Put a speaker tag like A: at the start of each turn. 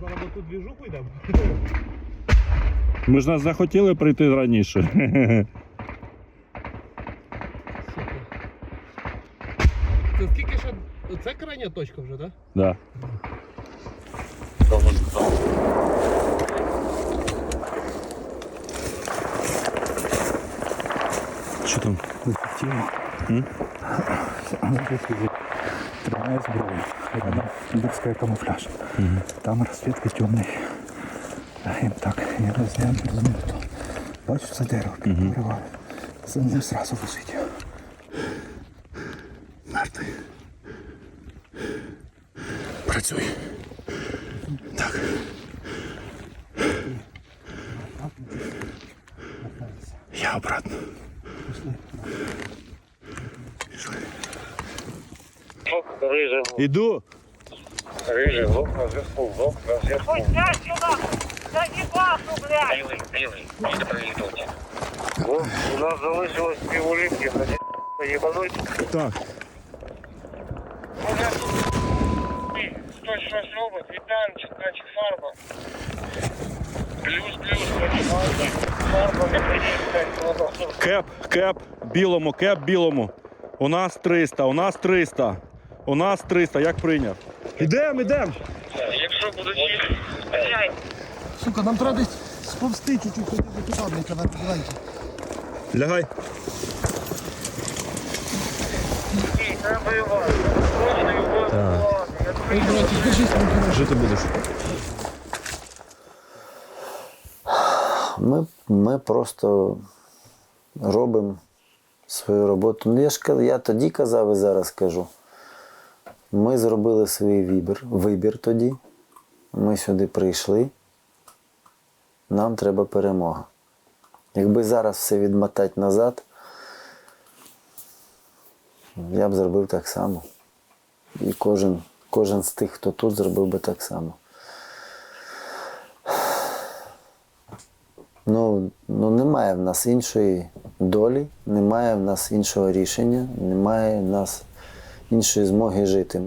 A: зараз ми тут двіжуху йдемо.
B: Ми ж нас захотіли прийти раніше.
A: Супер. Це скільки ще. Це крайня точка вже, так?
B: Да. Що там? М?
C: Тройная сброя. Рядом киберская камуфляж. Там расцветка темный. Им так, я розгляну, розумію, то бачу це дерево, підриваю. За ним сразу лежить. Мертвий.
B: Працюй. Так. Я обратно.
D: Рижий,
B: Іду.
D: рижий, лук на зв'язку, лук на зв'язку.
E: Пустя сюда! Да не башу, блядь!
D: Білий, білий, не прилітати. Лук, у нас залишилось півулівки, поїбануть.
B: Так.
D: Може, хтось щось робить, вітанчик, значить фарба. Плюс, плюс, значить фарба. Фарба не приїхать,
B: Кеп, кеп, білому, кеп білому. У нас 300, у нас 300. У нас 300, як прийняв. Ідем, ідем.
D: Якщо будуть
A: Сука, нам треба десь сповзти чуть-чуть туди до кидавника на давайте.
B: Лягай.
D: треба воювати.
A: Братик, держись, там
B: Жити будеш.
F: Ми, ми просто робимо свою роботу. Ну, я ж я тоді казав і зараз кажу. Ми зробили свій вибір, вибір тоді. Ми сюди прийшли. Нам треба перемога. Якби зараз все відмотати назад, я б зробив так само. І кожен, кожен з тих, хто тут, зробив би так само. Ну, ну немає в нас іншої долі, немає в нас іншого рішення, немає в нас іншої змоги жити.